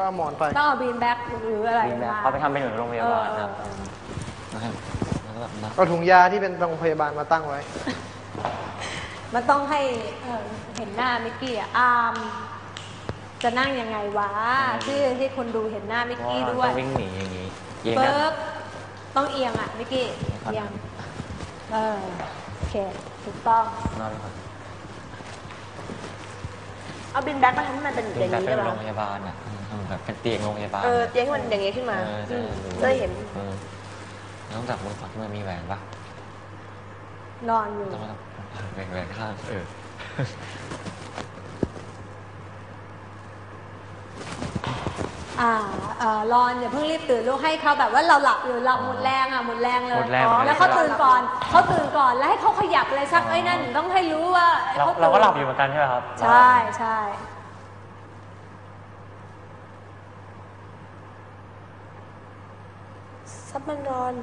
ก็เอาหมอนไป ต้องเอาบีนแบ็กหรืออะไรบินแบบมา เขาไปทำเป็นเหมือนโรงพยาบาลเอนะอเออ นะครับแล้วก็แบบนะเอาถุงยาที่เป็นโรงพยาบาลมาตั้งไว้ มันต้องให้เอ่อเห็นหน้ามิกกี้อะอามจะนั่งยังไงวะที่ที่คนดูเห็นหน้ามิกกี้ด้วต้ยองวิ่งหนีอย่างนี้ยิงเบิกันร์บต้องเอียงอะมิกกี้ครับเอียงเออโอเค ถูกต้องนอนเลยครับ เอาบินแบ็กมาทำให้มันเป็นบิอนย่างแบบนี้เป็ได้นปะโรงพยาบาลอะทำแบบเป็นเตียงโรงพยาบาลเออเตียงให้มันอย่างนี้ขึ้นมาเออจะอืมรู้จะได้เห็นเออแล้วต้องจับมือฝั่งที่มันมีแหวนปะนอนอยู่ต้องมาแหวนแหวนข้างเออ อ่าเอ่อรอนอย่าเพิ่งรีบตื่นลูกให้เขาแบบว่าเราหลับอยู่เราหมดแรงอะหมดแรงเลยหมดแรงอ๋อหมดแรง แล้วเขาตื่นก่อนเขาตื่นก่อนแล้วให้เขาขยับอะไรสักไอ้นั่นต้องให้รู้ว่าไอ้เราเขาตื่นเราก็หลับอยู่เหมือนกันใช่ไหมครับใช่ใช่ซับมันนอน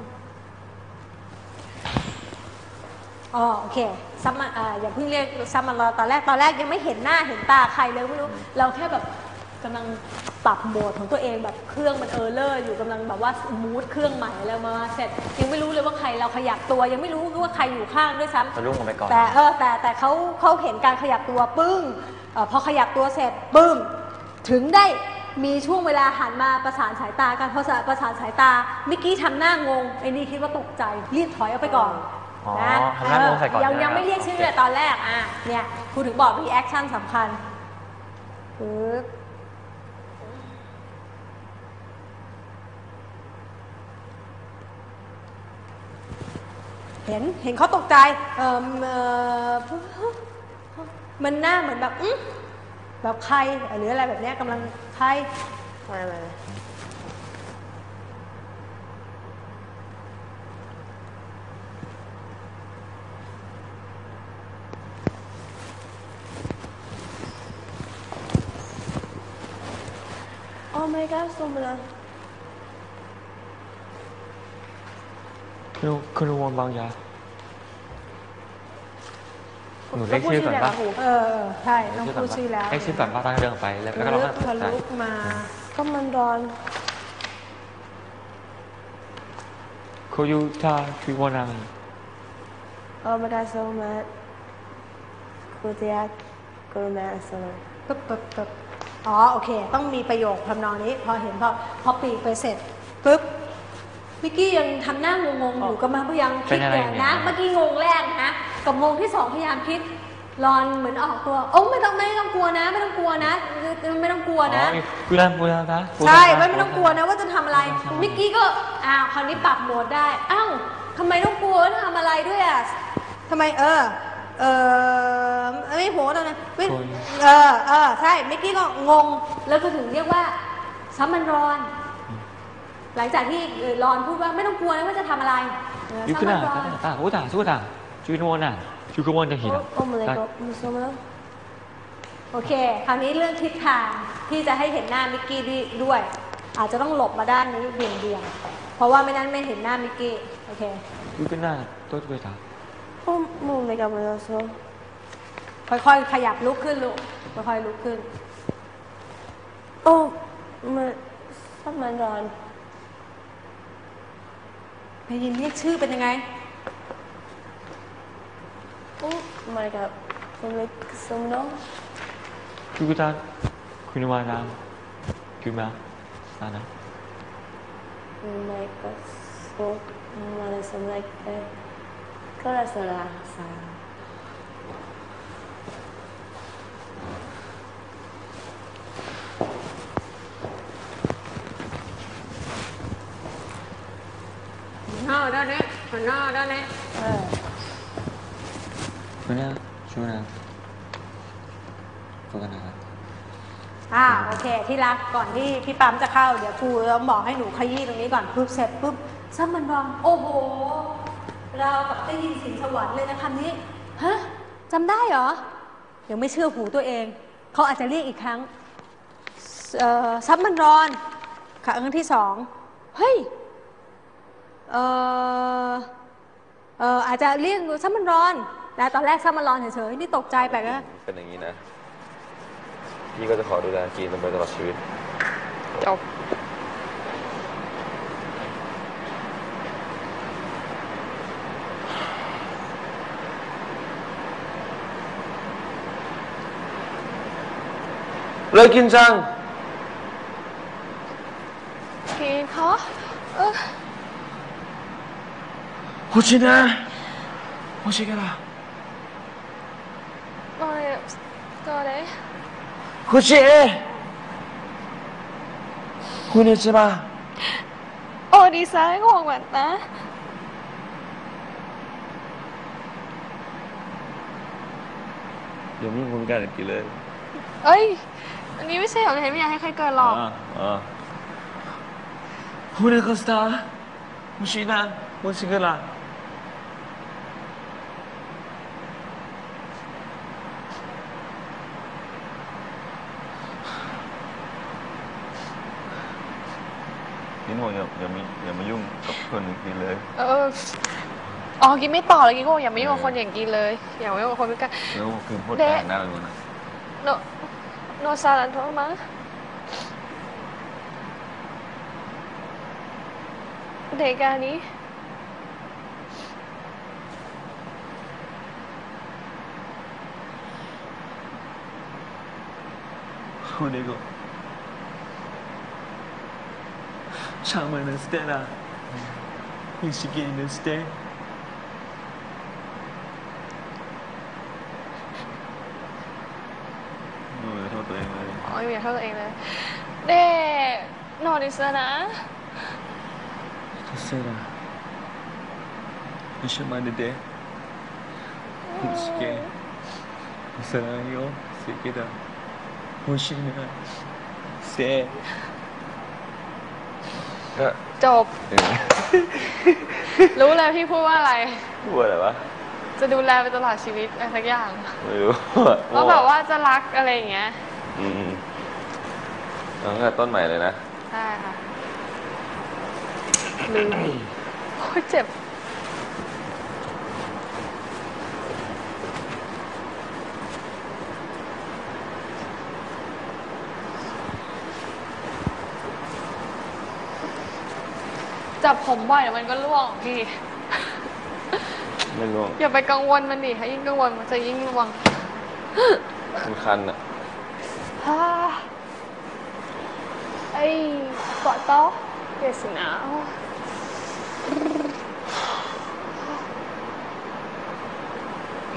อ๋อโอเคซัมมาอ่าอย่าเพิ่งเรียกซัมมารอตอนแรกตอนแรกยังไม่เห็นหน้าเห็นตาใครเลยไม่รู้ เราแค่แบบกำลัง ปรับโหมดของตัวเองแบบเครื่องมันเออร์เลอร์อยู่กำลังแบบว่ามูดเครื่องใหม่แล้วมาเสร็จ ยังไม่รู้เลยว่าใครเราขยับตัวยังไม่รู้ว่าใครอยู่ข้างด้วยซ้ำจะลุ่งลงไปก่อนแต่เออแต่แต่เขาเขาเห็นการขยับตัวปึ้งเออพอขยับตัวเสร็จปึ้งถึงได้มีช่วงเวลาหันมาประสานสายตากันพอประสานสายตามิกกี้ทำหน้างงไอ้นี่คิดว่าตกใจรีบถอยออกไปก่อนอ๋อนะทำหน้างงใส่ก่อนเยังใช่ไหมยังไม่เรียกชื่อเลยตอนแรกอะเนี่ยครูถึงบอกรีแอคชั่นสำคัญปึ๊บ เห็นเห็นเขาตกใจเออเออมันหน้าเหมือนแบบอื้แบบใครหรืออะไรแบบเนี้ยกำลังใครมามาโอ้ my god ซูมไปเลย คุณคุณวงบางยาหนูเรียกชื่อก่อนปะเออเออใช่ต้องพูดชื่อแล้วเรียกชื่อก่อนป้าตั้งเรื่องไปแล้วก็เราลึก็กทะลุมา ก็มันร้อนคุยูทาคุยวานังโอ้ my god so much กูจะอยากกูแม่สนุกปึ๊บปึ๊บปึ๊บอ๋อ โอเค ต้องมีประโยคทำนองนี้ พอเห็นพอพอปีกไปเสร็จปึ๊บ มิกกี้ยังทำหน้างงๆอยู่กำลังพยายามคิดอย่างนะ เมื่อกี้งงแรกนะ กับงงที่สองพยายามคิดรอนเหมือนออกตัวโอ้ไม่ต้องไม่ต้องกลัวนะ ไม่ต้องกลัวนะ ไม่ต้องกลัวนะ กูรันกูรันนะใช่ไม่ไม่ต้องกลัวนะว่าจะทำอะไรมิกกี้ก็อ้าวคราวนี้ปรับโหมดได้อ้าวทำไมต้องกลัวว่าทำอะไรด้วยอะทำไมเออเออไม่โหตอนนั้นไม่เออเออใช่มิกกี้ก็งงแล้วก็ถึงเรียกว่าซัมมันรอน หลังจากที่เอ่อรอนพูดว่าไม่ต้องกลัวนะว่าจะทำอะไรเออยูซัมขึ้นมัอะนรอนตาโอ้ตาสู้ตาชูนวน่ะชูกวนจะหินโอ้ my god มันซูมแล้วโอเค คราวนี้เรื่องทิศทางที่จะให้เห็นหน้ามิกกี้ด้วย อาจจะต้องหลบมาด้านนี้เบี่ยงเบี่ยงๆเพราะว่าไม่นั้นไม่เห็นหน้ามิกกี้ โอเคยูขึ้นหน้าตัวตัวตาโอ้ my god มันซูมค่อยๆ ขยับลุกขึ้นลูก ค่อยๆ ลุกขึ้น โอ้มันซับมันร้อน ได้ยินเรียกชื่อเป็นยังไงโอ้ my god มันเลยซูมน้องชูกุตาคุณวานังคือมาตานะ Oh my god so มันซูม like that ก็ได้สลาสา หน้าด้านนี้ หันหน้าด้านนี้เออคุณเนี่ยชูนะตัวกันนะอ่าโอเค ที่รักก่อนที่พี่ปั๊มจะเข้า เดี๋ยวครูต้องบอกให้หนูขยี้ตรงนี้ก่อนปุ๊บเสร็จปุ๊บซ้ำมันรองโอ้โห เราแบบได้ยินเสียงสวรรค์เลยนะคำนี้ฮะจำได้เหรอยังไม่เชื่อหูตัวเอง เขาอาจจะเรียกอีกครั้งเอ่อซับมันรอนครั้งที่สองเฮ้ย เออเอออาจจะเรียกซับมันรอนแต่ตอนแรกซับมันรอนเฉยๆนี่ตกใจแปลกนะเป็นอย่างนี้นะพี่ก็จะขอดูแลกีนไปตลอดชีวิตอจบเลยกินจังกินเขาเออ 星ね申し訳ない前誰星คุณเนี่ยใช่ปะโอ้ดีไซน์ของหวันนะ ยังไม่คุ้นกันอีกเลย เอ้ย อันนี้ไม่ใช่ของใครไม่อยากให้ใครเกิดหรอกอ่าคุณเนี่ก็สตาร์มุชินะมุชิกะลา บอกอย่าอย่ามีอย่ามายุ่งกับคนอื่นกินเลยเอออ๋อกินไม่ต่อเลยกินก็บอกอย่ามายุ่งกับคนอย่างกินเลย อย่ามายุ่งกับคนพิการแล้วคือพูดเดะแรงหน้าเลยนะโนโนซาลั Şamını stena. İşigini ste. No, อย่าโทษตัวเองเลย อ๋ออยู่อย่าโทษตัวเองเลยเด้โนดิสนะ Tasera. Nişamanı de. İşige. Sarayı o. Sekeda. Hoşuna. Se. ก็จบเออรู้เลยพี่พูดว่าอะไร พูดอะไรวะ จะดูแลไปตลอดชีวิตอะไรสักอย่างไม่รู้ว่าแบบว่าจะรักอะไรอย่างเงี้ย อืมอืมเอาตั้งแต่ต้นใหม่เลยนะ ใช่ค่ะลืมโอ้ยเจ็บ จับผมบ่อยเดี๋ยวมันก็ร่วงพี่ ไม่ร่วงอย่าไปกังวลมันดิถ้ายิ่งกังวลมันจะยิ่งร่วงมันคันอะฮ่าไอ้ปอดโต๊ะเดี๋ยวสิหนาวไห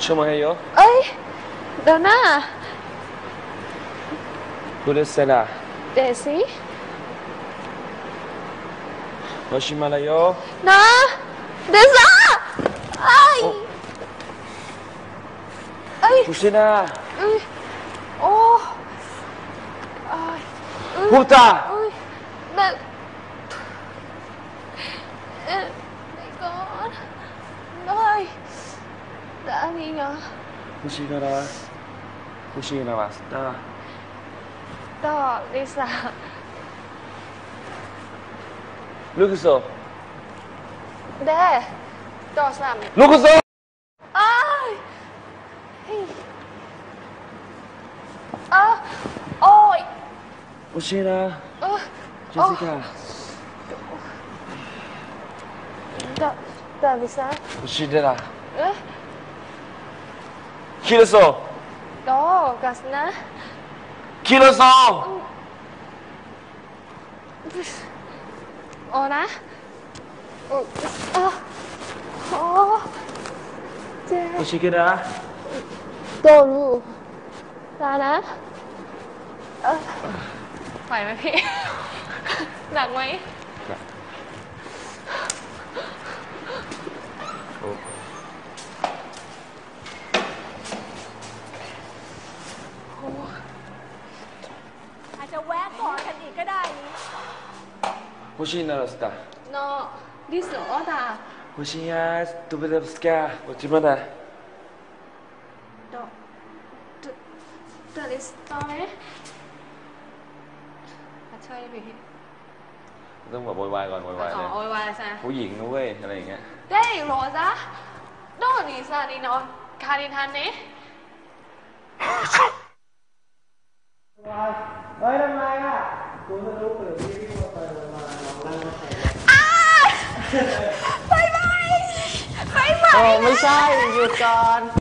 چه ماهه ای آی دانا گل سلا دسی باشی ملا یا؟ نه. دزا خب. ای. آی پوشه نه اوه. آی. پورتا いいな。星柄星柄はスタルクソ。でどうしたルクソ。ああおい。な。ジェシカ。だだな。え คิโลโซ Doğru aslında. คิโลโซ Ona. O- Ah. Oh. Ce- โอชิเกระ Doğru. Sana. Ah. ไหวไหมพี่ หนักไหม ก็ได้นี่欲しいならスタ no this no order 欲しいやつどぶだぶすか落ちまだ do do do this ต่อไหมช่วยพี่ต้องแบบโวยวายก่อนโวยวายเลยโอยวายซะ ผู้หญิงนะเว้ยอะไรอย่างเงี้ย Dei, Rosa. No, Lisa, di no. Karin Hanne. เฮ้ยทำไรอะ ไปไปไปไป โอ้ไม่ใช่หยุดก่อน